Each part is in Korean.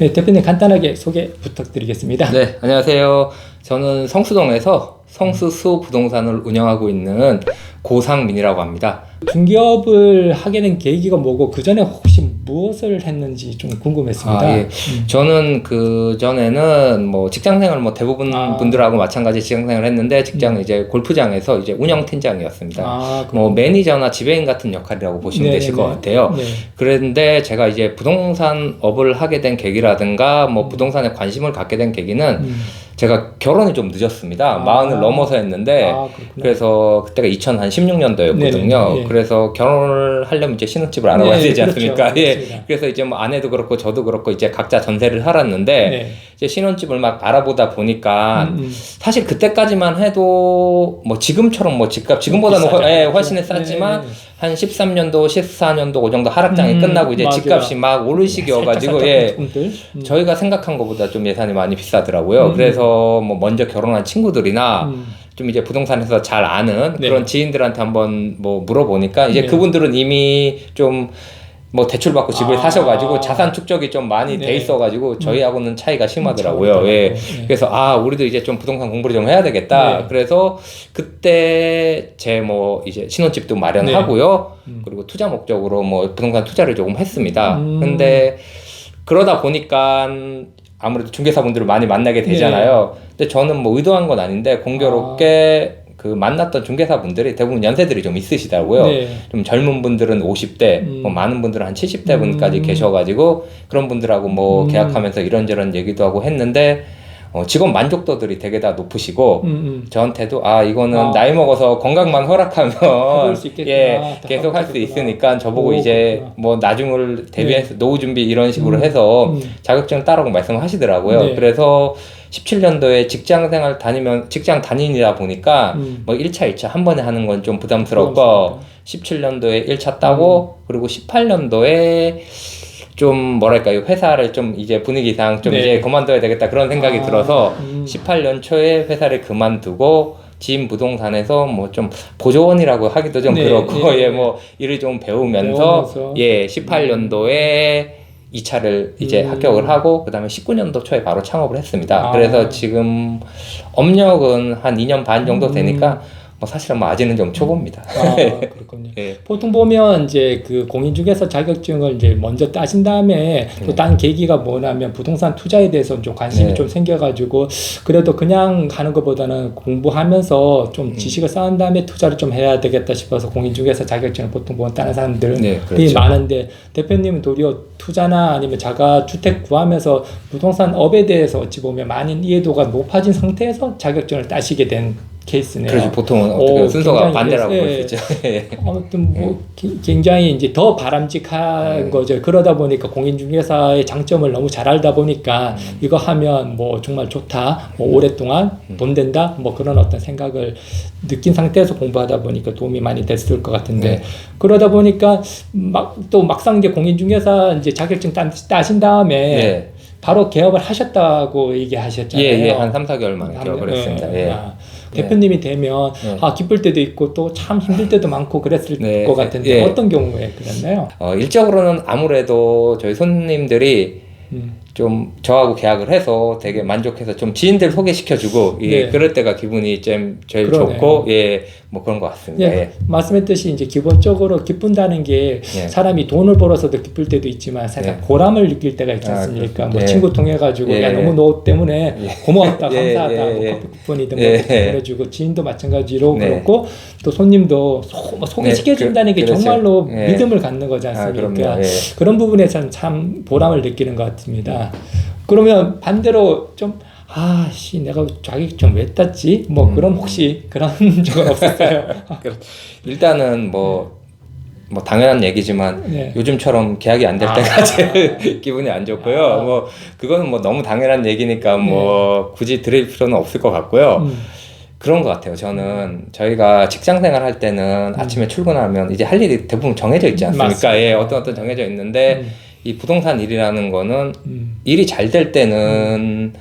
네, 대표님 간단하게 소개 부탁드리겠습니다. 네, 안녕하세요. 저는 성수동에서 성수수 부동산을 운영하고 있는 고상민이라고 합니다. 중개업을 하게 된 계기가 뭐고 그 전에 혹시 무엇을 했는지 좀 궁금했습니다. 아, 예. 음. 저는 그 전에는 뭐 직장생활 뭐 대부분 아. 음. 분들하고 마찬가지 직장생활 했는데 직장 은 이제 골프장에서 이제 운영 팀장이었습니다. 아, 뭐 매니저나 지배인 같은 역할이라고 보시면 네, 되실 네. 것 같아요. 네. 그런데 제가 이제 부동산 업을 하게 된 계기라든가 뭐 음. 부동산에 관심을 갖게 된 계기는 음. 제가 결혼이 좀 늦었습니다. 아. 마흔을 넘어서 했는데 아. 그래서 그때가 2016년도였거든요. 네네, 예. 그래서 결혼을 하려면 이제 신혼집을 알아봐야 네, 되지 그렇죠. 않습니까? 예. 그렇습니 다. 그래서 이제 뭐 아내도 그렇고 저도 그렇고 이제 각자 전세를 살았는데 네. 이제 신혼집을 막 알아보다 보니까 음, 음. 사실 그때까지만 해도 뭐 지금처럼 뭐 집값 지금보다는 훨- 예. 훨씬 쌌지만 네, 네. 한 13년도, 14년도 그 정도 하락장이 음, 끝나고 이제 맞아요. 집값이 막 오를 시기여가지고 살짝, 예. 음. 저희가 생각한 것보다 좀 예산이 많이 비싸더라고요. 음. 그래서 뭐 먼저 결혼한 친구들이나 음. 좀 이제 부동산에서 잘 아는 네. 그런 지인들한테 한번 뭐 물어보니까 이제 네. 그분들은 이미 좀 뭐 대출 받고 집을 아. 사셔가지고 자산 축적이 좀 많이 네. 돼 있어가지고 저희하고는 차이가 심하더라고요. 차이가 예. 네. 그래서 아 우리도 이제 좀 부동산 공부를 좀 해야 되겠다. 네. 그래서 그때 제 뭐 이제 신혼집도 마련하고요. 음. 그리고 투자 목적으로 뭐 부동산 투자를 조금 했습니다. 음. 근데 그러다 보니까 아무래도 중개사분들을 많이 만나게 되잖아요. 네. 근데 저는 뭐 의도한 건 아닌데 공교롭게 그 만났던 중개사분들이 대부분 연세들이 좀 있으시더라고요. 네. 좀 젊은 분들은 50대, 음. 뭐 많은 분들은 한 70대 분까지 음. 계셔가지고 그런 분들하고 뭐 음. 계약하면서 이런저런 얘기도 하고 했는데 어, 직원 만족도들이 되게 다 높으시고 음, 음. 저한테도 아 이거는 아. 나이 먹어서 건강만 허락하면. 예더 계속 할 수. 있으니까 저보고 오, 이제 그렇구나. 뭐 나중을 대비해서 노후 준비 이런 식으로 음. 해서 음. 자격증 따라고 말씀하시더라고요. 네. 그래서 17년도에 직장 생활 다니면 직장 다니다 보니까 음. 뭐 1차, 2차 한 번에 하는 건 좀 부담스럽고 부담스럽다. 17년도에 1차 따고 음. 그리고 18년도에 좀 뭐랄까요 회사를 좀 이제 분위기상 좀 네. 이제 그만둬야 되겠다 그런 생각이 아, 들어서 음. 18년 초에 회사를 그만두고 지인 부동산에서 뭐 좀 보조원이라고 하기도 좀 네, 그렇고 네, 예 네. 뭐 일을 좀 배우면서, 배우면서. 예 18년도에 2차를 이제 음. 합격을 하고 그다음에 19년도 초에 바로 창업을 했습니다. 아. 그래서 지금 업력은 한 2년 반 정도 음. 되니까 뭐 사실은 뭐 아직은 좀 초보입니다. 아, 그렇군요. 예. 보통 보면 이제 그 공인중개사 자격증을 이제 먼저 따신 다음에 또 네. 딴 계기가 뭐냐면 부동산 투자에 대해서 좀 관심이 네. 좀 생겨가지고 그래도 그냥 가는 것보다는 공부하면서 좀 음. 지식을 쌓은 다음에 투자를 좀 해야 되겠다 싶어서 공인중개사 자격증을 보통 보면 다른 사람들이 네, 그렇죠. 많은데 대표님은 도리어 투자나 아니면 자가 주택 구하면서 부동산 업에 대해서 어찌 보면 많은 이해도가 높아진 상태에서 자격증을 따시게 된 케이스네요. 그래서 보통은 어떻게 오, 순서가 반대라고 볼수 예. 있죠. 예. 아무튼 뭐 기- 굉장히 이제 더 바람직한 네. 거죠. 그러다 보니까 공인중개사의 장점을 너무 잘 알다 보니까 음. 이거 하면 뭐 정말 좋다, 뭐 오랫동안 음. 돈 된다, 뭐 그런 어떤 생각을 느낀 상태에서 공부하다 보니까 도움이 많이 됐을 것 같은데 네. 그러다 보니까 막 또 막상 이제 공인중개사 이제 자격증 따, 따신 다음에 예. 바로 개업을 하셨다고 얘기하셨잖아요. 예, 예, 한 3, 4개월 만에 한- 개업을 했습니다. 예, 예. 아, 대표님이 되면 네. 아 기쁠 때도 있고 또 참 힘들 때도 많고 그랬을 네, 것 같은데 예. 어떤 경우에 그랬나요? 어, 일적으로는 아무래도 저희 손님들이 음. 좀 저하고 계약을 해서 되게 만족해서 좀 지인들 소개시켜주고 예, 네. 그럴 때가 기분이 좀 제일 그러네요. 좋고 예, 뭐 그런 것 같습니다. 예, 예. 말씀했듯이 이제 기본적으로 기쁜다는 게 예. 사람이 돈을 벌어서도 기쁠 때도 있지만 살짝 예. 보람을 느낄 때가 있지 아, 않습니까? 그렇죠. 뭐 예. 친구 통해 가지고 예. 야 너무 너 때문에 고마웠다, 예, 감사하다, 예, 뭐 예. 커피 쿠폰이든 예. 뭐 보내주고 지인도 마찬가지로 네. 그렇고 또 손님도 소, 뭐 소개시켜 준다는 그- 게 그렇죠. 정말로 예. 믿음을 갖는 거지 아, 않습니까? 그럼요. 예. 그런 부분에서는 참 보람을 느끼는 것 같습니다. 그러면 반대로 좀 아씨 내가 자격증 왜 땄지? 뭐 음. 그런 혹시 그런 적은 없었어요? 일단은 뭐, 뭐 당연한 얘기지만 네. 요즘처럼 계약이 안될 아. 때가 제일 기분이 안 좋고요. 아. 뭐 그거는 뭐 너무 당연한 얘기니까 뭐 굳이 드릴 필요는 없을 것 같고요. 음. 그런 것 같아요. 저는 저희가 직장 생활 할 때는 아침에 출근하면 이제 할 일이 대부분 정해져 있지 않습니까? 맞습니다. 예, 어떤 어떤 정해져 있는데 음. 이 부동산 일이라는 거는 음. 일이 잘 될 때는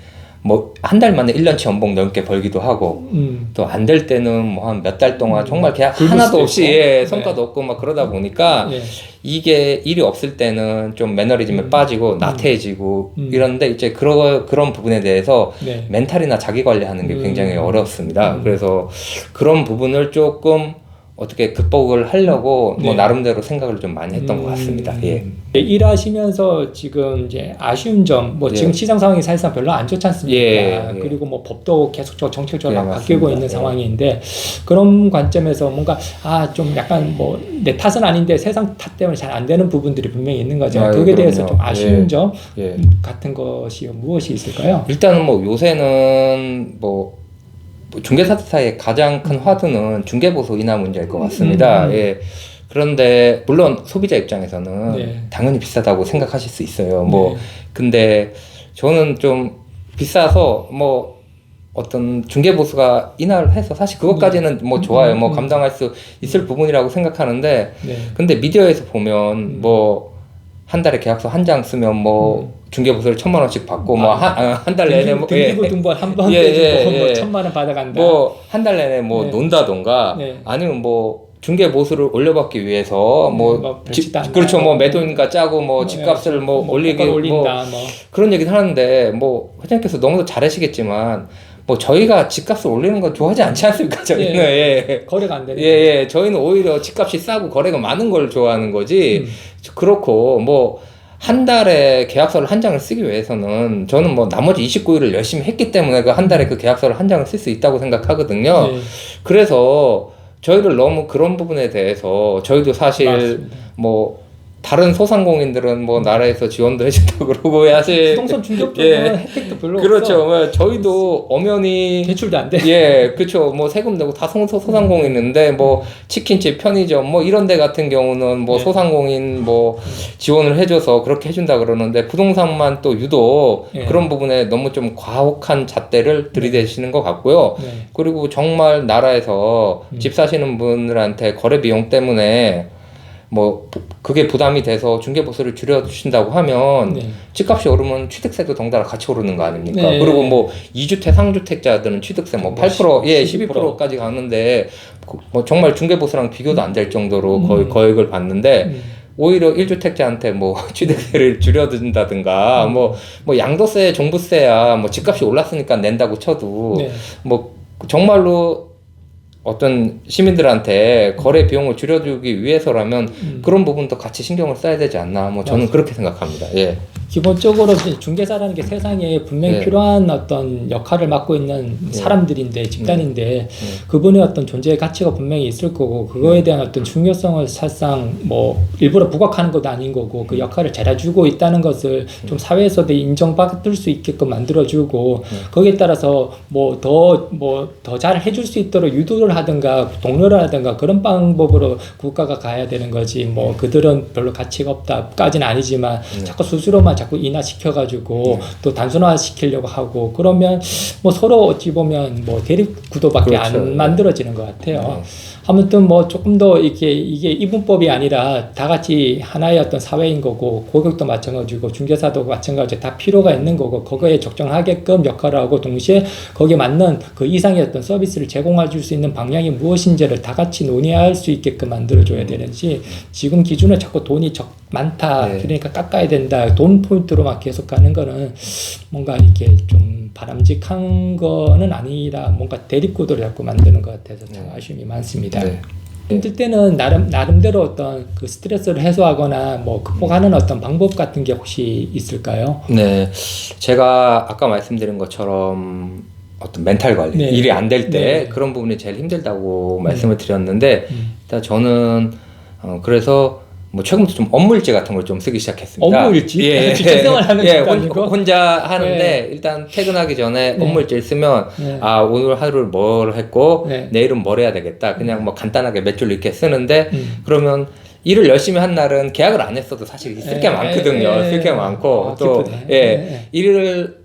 뭐 한 달 만에 1년치 연봉 넘게 벌기도 하고 음. 또 안 될 때는 뭐 한 몇 달 동안 음, 정말 계약 하나도 없이. 예, 네. 성과도 없고 막 그러다 보니까 예. 이게 일이 없을 때는 좀 매너리즘에 음. 빠지고 나태해지고 음. 이런데 이제 그런 그런 부분에 대해서 네. 멘탈이나 자기 관리하는 게 음. 굉장히 어렵습니다. 음. 그래서 그런 부분을 조금 어떻게 극복을 하려고 뭐 네. 나름대로 생각을 좀 많이 했던 것 같습니다. 음. 예. 네, 일하시면서 지금 이제 아쉬운 점, 뭐 예. 지금 시장 상황이 사실상 별로 안 좋지 않습니까? 예, 예. 그리고 뭐 법도 계속적으로 정책적으로 예, 막 바뀌고. 있는 예. 상황인데 그런 관점에서 뭔가 아 좀 약간 뭐 내 탓은 아닌데 세상 탓 때문에 잘 안 되는 부분들이 분명히 있는 거죠. 그에 대해서 그럼요. 좀 아쉬운 예. 점 예. 같은 것이 무엇이 있을까요? 일단은 뭐 요새는 뭐, 뭐 중개사들 사이에 가장 큰 화두는 중개보수 인하 문제일 것 같습니다. 음. 예. 그런데 물론 소비자 입장에서는 네. 당연히 비싸다고 생각하실 수 있어요. 뭐 네. 근데 저는 좀 비싸서 뭐 어떤 중개 보수가 인하를 해서 사실 그것까지는 뭐 좋아요. 뭐 음. 감당할 수 있을 부분이라고 생각하는데 네. 근데 미디어에서 보면 음. 뭐 한 달에 계약서 한 장 쓰면 뭐 중개 보수를 천만 원씩 받고 뭐한한달 내내 뭐 예. 등기부 등본 한번 예, 빼주고 예, 뭐 예. 천만 원 받아간다. 뭐 한 달 내내 뭐 네. 논다던가 네. 아니면 뭐 중개 보수를 올려받기 위해서 네, 뭐뭐 집- 그렇죠. 뭐 매도인가 짜고 뭐 뭐, 집값을 뭐, 뭐 올리기 뭐 올린다. 뭐. 그런 얘기를 하는데 뭐 회장님께서 너무도 잘하시겠지만 뭐 저희가 집값을 올리는 건 좋아하지 않지 않습니까 저희는 예. 거래가 안 되는. 예, 예, 저희는 오히려 집값이 싸고 거래가 많은 걸 좋아하는 거지. 음. 그렇고 뭐 한 달에 계약서를 한 장을 쓰기 위해서는 저는 뭐 나머지 29일을 열심히 했기 때문에 그 한 달에 그 계약서를 한 장을 쓸 수 있다고 생각하거든요. 네, 그래서 저희를 너무 그런 부분에 대해서 저희도 사실 맞습니다. 뭐 다른 소상공인들은 뭐 나라에서 지원도 해준다고 그러고 사실 부동산 중개 쪽은 예. 혜택도 별로 그렇죠. 없어. 뭐 저희도 엄연히 대출도 안 돼. 예, 그렇죠. 뭐 세금 내고 다 소, 소상공인 있는데 뭐 치킨집, 편의점 뭐 이런 데 같은 경우는 뭐 네. 소상공인 뭐 지원을 해줘서 그렇게 해준다 그러는데 부동산만 또 유독 예. 그런 부분에 너무 좀 과혹한 잣대를 들이대시는 것 같고요. 네. 그리고 정말 나라에서 음. 집 사시는 분들한테 거래 비용 때문에 뭐 부- 그게 부담이 돼서 중개 보수를 줄여주신다고 하면 네. 집값이 오르면 취득세도 덩달아 같이 오르는 거 아닙니까? 네. 그리고 뭐 2주택, 상주택자들은 취득세 뭐뭐 8%, 예, 12%. 12%까지 가는데 그- 뭐 정말 중개 보수랑 비교도 안 될 정도로 거의 음. 거액을 받는데 음. 오히려 1주택자한테 뭐 취득세를 줄여준다든가 음. 뭐, 뭐 양도세, 종부세야 뭐 집값이 올랐으니까 낸다고 쳐도 네. 뭐 정말로 어떤 시민들한테 거래 비용을 줄여주기 위해서라면 음. 그런 부분도 같이 신경을 써야 되지 않나 뭐 저는 맞습니다. 그렇게 생각합니다. 예. 기본적으로 중개사라는 게 세상에 분명히 네. 필요한 어떤 역할을 맡고 있는 사람들인데 집단인데 네. 그분의 어떤 존재의 가치가 분명히 있을 거고 그거에 대한 어떤 중요성을 사실상 뭐 일부러 부각하는 것도 아닌 거고 그 역할을 잘해주고 있다는 것을 좀 사회에서도 인정받을 수 있게끔 만들어주고 거기에 따라서 뭐 더 뭐 더 잘 해줄 수 있도록 유도를 하든가 독려를 하든가 그런 방법으로 국가가 가야 되는 거지 뭐 그들은 별로 가치가 없다까지는 아니지만 자꾸 스스로만 자꾸 인하시켜가지고 또 단순화 시키려고 하고 그러면 뭐 서로 어찌 보면 뭐 대립 구도밖에 그렇죠. 안 만들어지는 것 같아요. 네. 아무튼 뭐 조금 더 이게 이게 이분법이 아니라 다 같이 하나의 어떤 사회인 거고 고객도 마찬가지고 중개사도 마찬가지 다 필요가 있는 거고 그거에 적정하게끔 역할을 하고 동시에 거기에 맞는 그 이상의 어떤 서비스를 제공해 줄 수 있는 방향이 무엇인지를 다 같이 논의할 수 있게끔 만들어 줘야 되는지 지금 기준에 자꾸 돈이 적 많다 네. 그러니까 깎아야 된다 돈 포인트로만 계속 가는 거는 뭔가 이렇게 좀 바람직한 거는 아니라 뭔가 대립구도를 자꾸 만드는 것 같아서 참 네. 아쉬움이 많습니다. 네. 힘들 때는 나름 나름대로 어떤 그 스트레스를 해소하거나 뭐 극복하는 어떤 방법 같은 게 혹시 있을까요? 네, 제가 아까 말씀드린 것처럼 어떤 멘탈 관리, 네. 일이 안 될 때 네. 그런 부분이 제일 힘들다고 말씀을 드렸는데 음. 일단 저는 어, 그래서 뭐 최근부터 좀 업무 일지 같은 걸 좀 쓰기 시작했습니다. 업무 일지? 예, 직장 생활하는 예, 것도 혼, 아니고? 혼자 하는데 네. 일단 퇴근하기 전에 네. 업무 일지를 쓰면 네. 아 오늘 하루를 뭘 했고 네. 내일은 뭘 해야 되겠다. 그냥 뭐 간단하게 몇 줄 이렇게 쓰는데 음. 그러면 일을 열심히 한 날은 계약을 안 했어도 사실 쓸게 예, 많거든요. 예, 쓸게 예. 많고 아, 또 기쁘네. 예, 예, 예. 일을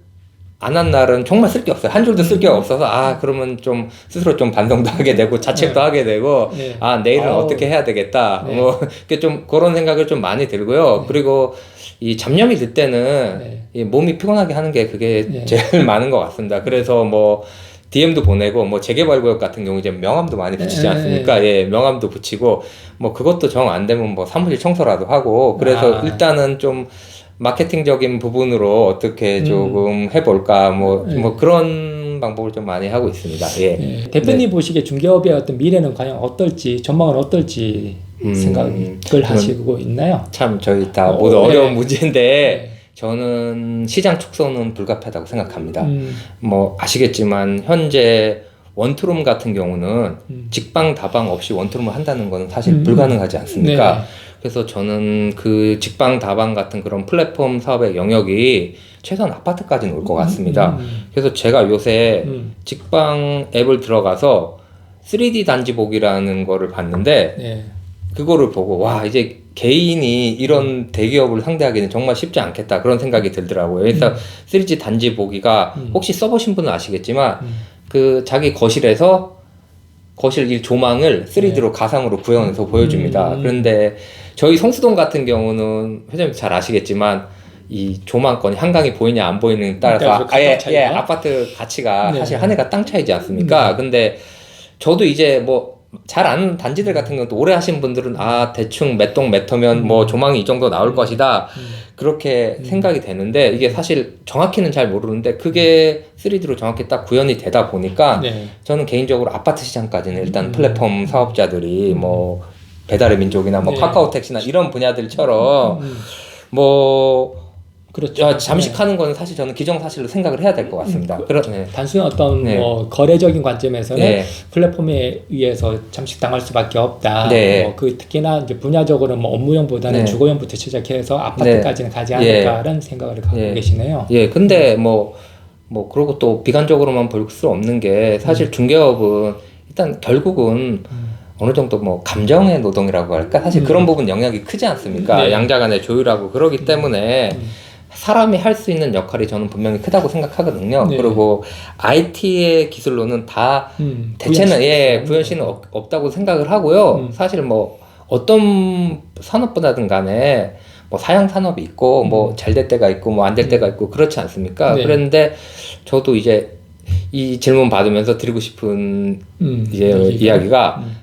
안 한 날은 정말 쓸 게 없어요. 한 줄도 쓸 게 없어서 아 그러면 좀 스스로 좀 반성도 하게 되고 자책도 네. 하게 되고 네. 아 내일은 아우. 어떻게 해야 되겠다. 네. 뭐 이렇게 좀 그런 생각을 좀 많이 들고요. 그리고 이 잡념이 들 때는 네. 이 몸이 피곤하게 하는 게 그게 네. 제일 많은 것 같습니다. 그래서 뭐 DM도 보내고 뭐 재개발 구역 같은 경우 이제 명함도 많이 붙이지 네. 않습니까? 예, 명함도 붙이고 뭐 그것도 정 안 되면 뭐 사무실 청소라도 하고 그래서 아. 일단은 좀 마케팅적인 부분으로 어떻게 음. 조금 해볼까 뭐 네. 뭐 그런 방법을 좀 많이 하고 있습니다. 예. 네. 대표님 보시기에 중개업의 어떤 미래는 과연 어떨지 전망은 어떨지 음, 생각을 하시고 있나요? 참 저희 다 어, 모두 네. 어려운 문제인데 네. 저는 시장 축소는 불가피하다고 생각합니다. 음, 뭐 아시겠지만 현재 원투룸 같은 경우는 음. 직방 다방 없이 원투룸을 한다는 것은 사실 음. 불가능하지 않습니까? 네. 그래서 저는 그 직방 다방 같은 그런 플랫폼 사업의 영역이 최소한 아파트까지는 올 것 같습니다. 음, 그래서 제가 요새 음, 직방 앱을 들어가서 3D 단지 보기라는 거를 봤는데 네. 그거를 보고 와 이제 개인이 이런 대기업을 상대하기는 정말 쉽지 않겠다 그런 생각이 들더라고요. 그래서 음. 3D 단지 보기가 음. 혹시 써보신 분은 아시겠지만 음. 그 자기 거실에서 거실 이 조망을 3D로 가상으로 구현해서 보여줍니다. 네. 음. 그런데 저희 성수동 같은 경우는 회장님 잘 아시겠지만 이 조망권이 한강이 보이냐 안 보이느냐에 따라서 그러니까 그 아예? 예, 아파트 가치가 네. 사실 하늘과 땅 차이지 않습니까? 근데 저도 이제 뭐 잘 아는 단지들 같은 경우도 오래 하신 분들은 아 대충 몇 동 몇 터면 뭐 조망이 이 정도 나올 것이다 음. 그렇게 음. 생각이 되는데 이게 사실 정확히는 잘 모르는데 그게 3D로 정확히 딱 구현이 되다 보니까 네. 저는 개인적으로 아파트 시장까지는 일단 음. 플랫폼 사업자들이 뭐 배달의 민족이나 뭐 네. 카카오 택시나 이런 분야들처럼 음, 뭐 그렇죠. 어, 잠식하는 거는 사실 저는 기정사실로 생각을 해야 될 것 같습니다. 그런 네. 네. 단순 어떤 네. 뭐 거래적인 관점에서는 네. 플랫폼에 의해서 잠식당할 수밖에 없다. 네. 뭐그 특히나 이제 분야적으로 뭐 업무용보다는 네. 주거용부터 시작해서 아파트까지는 가지 예. 않을까라는 생각을 갖고 예. 계시네요. 예, 근데 뭐, 뭐, 그러고 또 비관적으로만 볼 수 없는 게 사실 중개업은 일단 결국은 음. 어느 정도 뭐 감정의 노동이라고 할까? 사실 음. 그런 부분 영향이 크지 않습니까? 네. 양자 간의 조율하고 그러기 때문에 음. 사람이 할 수 있는 역할이 저는 분명히 크다고 생각하거든요. 네. 그리고 IT의 기술로는 다 음, 대체는 부연시- 예 부연시는 없, 없다고 생각을 하고요. 음. 사실 뭐 어떤 산업보다든 간에 뭐 사양 산업이 있고 뭐 잘 될 때가 있고 뭐 안 될 때가 있고 그렇지 않습니까? 음. 네. 그런데 저도 이제 이 질문 받으면서 드리고 싶은 음, 이제 이야기가 음.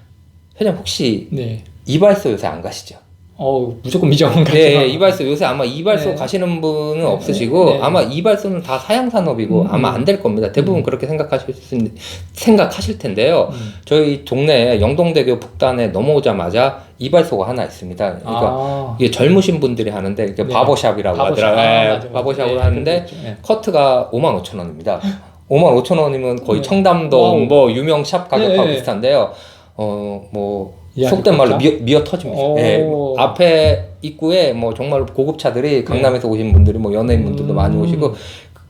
회장 혹시 네. 이발소 요새 안 가시죠? 어 무조건 미정원 가죠. 네, 이발소 요새 아마 이발소 네. 가시는 분은 네, 없으시고 네. 아마 이발소는 다 사양 산업이고 음, 아마 음. 안될 겁니다. 대부분 음. 그렇게 생각하실 수 있는 생각하실 텐데요. 음. 저희 동네에 영동대교 북단에 넘어오자마자 이발소가 하나 있습니다. 그러니까 아, 이게 젊으신 분들이 하는데 이게 네. 바버샵이라고 바버샵. 하더라고요. 아, 네, 맞아. 바버샵으로 네, 하는데 그렇죠. 네. 커트가 5만 5천 원입니다. 5만 5천 원이면 거의 네. 청담동 와우. 뭐 유명 샵 가격하고 네. 비슷한데요. 어뭐이 야, 속된 말로? 미어, 미어 터집니다. 오. 예, 앞에 입구에 뭐 정말 고급 차들이 강남에서 오신 분들이 뭐 연예인 분들도 음. 많이 오시고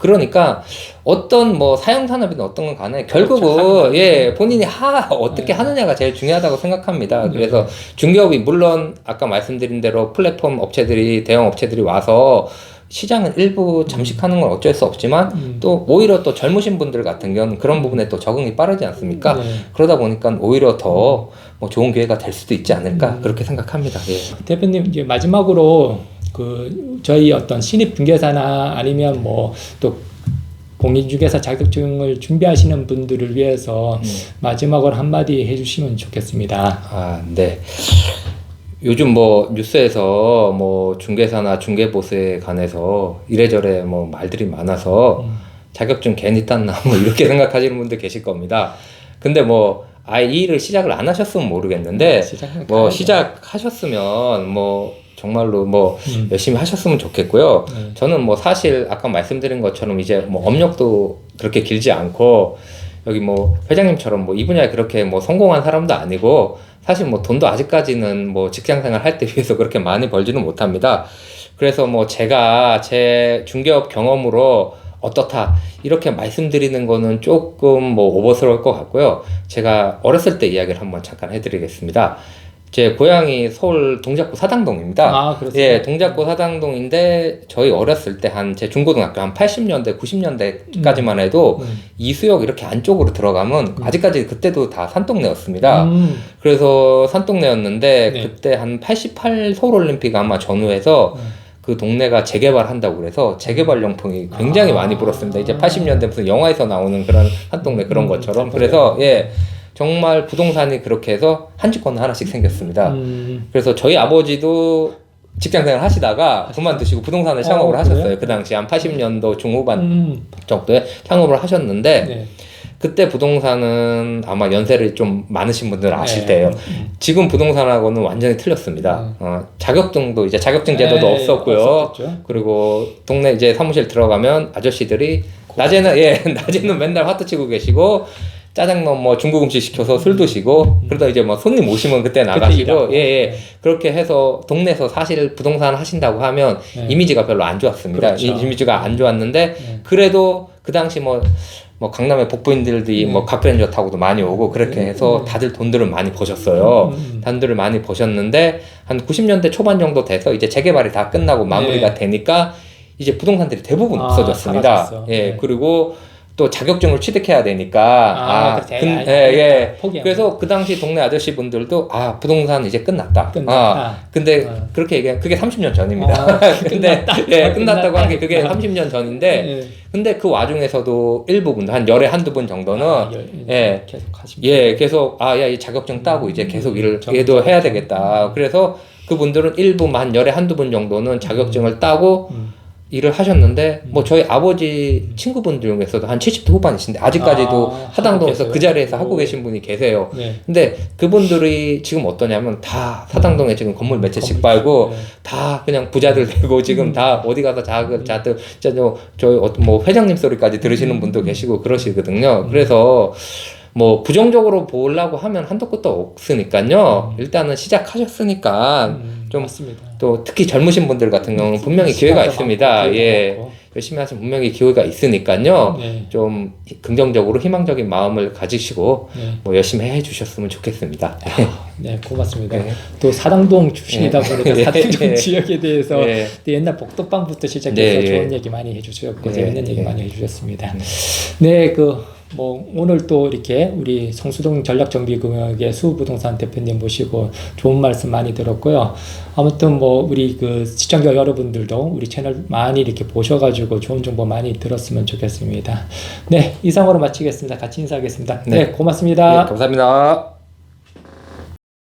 그러니까 어떤 뭐 사양 산업이든 어떤 건 간에 그렇죠. 결국은 예 본인이 하 어떻게 네. 하느냐가 제일 중요하다고 생각합니다. 네. 그래서 중개업이 물론 아까 말씀드린 대로 플랫폼 업체들이 대형 업체들이 와서 시장은 일부 잠식하는 건 어쩔 수 없지만 음. 또 오히려 또 젊으신 분들 같은 경우는 그런 부분에 또 적응이 빠르지 않습니까? 네. 그러다 보니까 오히려 더 뭐 좋은 기회가 될 수도 있지 않을까 음. 그렇게 생각합니다. 예. 대표님 이제 마지막으로 그 저희 어떤 신입 중개사나 아니면 뭐또 공인중개사 자격증을 준비하시는 분들을 위해서 음. 마지막으로 한마디 해주시면 좋겠습니다. 아, 네. 요즘 뭐 뉴스에서 뭐 중개사나 중개보수에 관해서 이래저래 뭐 말들이 많아서 음. 자격증 괜히 땄나 뭐 이렇게 생각하시는 분들 계실 겁니다. 근데 뭐 아예 이 일을 시작을 안 하셨으면 모르겠는데 시작을 뭐. 시작하셨으면 뭐 정말로 뭐 음. 열심히 하셨으면 좋겠고요. 네. 저는 뭐 사실 아까 말씀드린 것처럼 이제 뭐 업력도 그렇게 길지 않고 여기 뭐 회장님처럼 뭐 이 분야에 그렇게 뭐 성공한 사람도 아니고 사실 뭐 돈도 아직까지는 뭐 직장 생활 할 때 비해서 그렇게 많이 벌지는 못합니다. 그래서 뭐 제가 제 중개업 경험으로 어떻다 이렇게 말씀드리는 거는 조금 뭐 오버스러울 것 같고요. 제가 어렸을 때 이야기를 한번 잠깐 해드리겠습니다. 제 고향이 서울 동작구 사당동입니다. 아 그렇습니다. 예, 동작구 사당동인데 저희 어렸을 때 한 제 중고등학교 한 80년대, 90년대까지만 해도 음. 이수역 이렇게 안쪽으로 들어가면 아직까지 그때도 다 산동네였습니다. 음. 그래서 산동네였는데 네. 그때 한 88 서울 올림픽 아마 전후해서 음. 그그 동네가 재개발한다고 그래서 재개발 용풍이 굉장히 아. 많이 불었습니다. 이제 80년대 무슨 영화에서 나오는 그런 한 동네 그런 음, 것처럼 잘 그래서 예 정말 부동산이 그렇게 해서 한 집권 하나씩 생겼습니다. 음, 그래서 저희 아버지도 직장생활 하시다가 그만두시고 부동산을 창업을 어, 하셨어요. 그 당시 한 80년도 중후반 음, 정도에 창업을 하셨는데 네. 그때 부동산은 아마 연세를 좀 많으신 분들은 아실 네. 때예요. 음. 지금 부동산하고는 완전히 틀렸습니다. 네. 어, 자격증도 이제 자격증 제도도 네, 없었고요. 없었겠죠. 그리고 동네 이제 사무실 들어가면 아저씨들이 낮에는 예 낮에는 맨날 화투 치고 계시고 짜장면 뭐 중국 음식 시켜서 술 드시고 그러다 이제 뭐 손님 오시면 그때 나가시고. 예예 네. 그렇게 해서 동네에서 사실 부동산 하신다고 하면 네. 이미지가 별로 안 좋았습니다. 그렇죠. 이 이미지가 안 좋았는데 네. 그래도 그 당시 뭐, 뭐 강남의 복부인들이 네. 뭐 각브랜저 타고도 많이 오고 그렇게 네. 해서 음. 다들 돈들을 많이 버셨어요. 음, 음. 단들을 많이 버셨는데 한 90년대 초반 정도 돼서 이제 재개발이 다 끝나고 마무리가 네. 되니까 이제 부동산들이 대부분 아, 없어졌습니다. 예 네. 그리고 또 자격증을 취득해야 되니까 아, 아, 그렇지. 근- 예, 예. 그래서 그 당시 동네 아저씨 분들도 아 부동산 이제 끝났다. 아, 끝났다. 근데 어. 그렇게 얘기해 그게 30년 전입니다. 아, 근데 끝났다. 예 끝났다고 한 게 그게 끝났다. 30년 전인데 네. 근데 그 와중에서도 일부 분들 한 열에 한두 분 정도는 아, 열- 예. 계속 하십니다. 예, 계속 아, 야, 이 자격증 따고 이제 계속 일을 음, 얘도 해야. 되겠다. 그래서 그분들은 일부만 열에 한두 분 정도는 자격증을 따고 음. 일을 하셨는데 뭐 저희 아버지 친구분 중에서도 한 70대 후반이신데 아직까지도 아, 계세요? 그 자리에서 하고 오. 계신 분이 계세요. 네. 근데 그분들이 지금 어떠냐면 다 사당동에 지금 건물 몇 채씩 빨고 네. 다 그냥 부자들 되고 지금 음. 다 어디 가서 자그 자들 진짜 저 저희 어떤 뭐 회장님 소리까지 들으시는 음. 분도 계시고 그러시거든요. 그래서 뭐 부정적으로 보려고 하면 한도 끝도 없으니까요. 일단은 시작하셨으니까 음, 좀 맞습니다. 또 특히 젊으신 분들 같은 경우는 분명히 기회가 있습니다. 예. 열심히 하시면 분명히 기회가 있으니까요. 네. 좀 긍정적으로 희망적인 마음을 가지시고 네. 뭐 열심히 해 주셨으면 좋겠습니다. 네, 고맙습니다. 네. 또 사당동 출신이다 네. 보니까 네. 사당동 네. 지역에 대해서 예. 또 옛날 복도방부터 시작해서 네, 좋은 예. 얘기 많이 해 주셨고 네, 재밌는 얘기 예. 많이 해 주셨습니다. 네, 그 뭐 오늘 또 이렇게 우리 성수동 전략정비금융의 수부동산 대표님 모시고 좋은 말씀 많이 들었고요. 아무튼 뭐 우리 그 시청자 여러분들도 우리 채널 많이 이렇게 보셔가지고 좋은 정보 많이 들었으면 좋겠습니다. 네, 이상으로 마치겠습니다. 같이 인사하겠습니다. 네, 네. 고맙습니다. 네, 감사합니다.